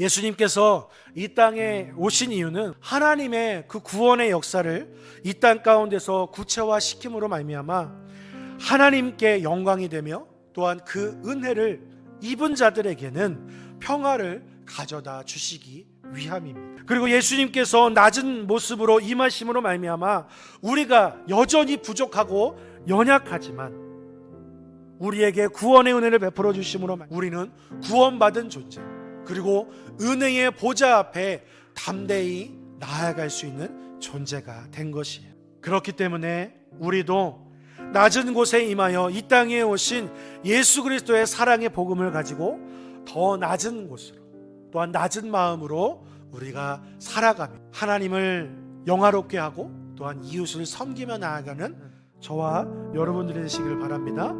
예수님께서 이 땅에 오신 이유는 하나님의 그 구원의 역사를 이 땅 가운데서 구체화 시킴으로 말미암아 하나님께 영광이 되며 또한 그 은혜를 입은 자들에게는 평화를 가져다 주시기 위함입니다. 그리고 예수님께서 낮은 모습으로 임하심으로 말미암아 우리가 여전히 부족하고 연약하지만 우리에게 구원의 은혜를 베풀어 주심으로 말- 우리는 구원받은 존재 그리고 은혜의 보좌 앞에 담대히 나아갈 수 있는 존재가 된 것이에요. 그렇기 때문에 우리도 낮은 곳에 임하여 이 땅에 오신 예수 그리스도의 사랑의 복음을 가지고 더 낮은 곳으로 또한 낮은 마음으로 우리가 살아가며 하나님을 영화롭게 하고 또한 이웃을 섬기며 나아가는 저와 여러분들이 되시기를 바랍니다.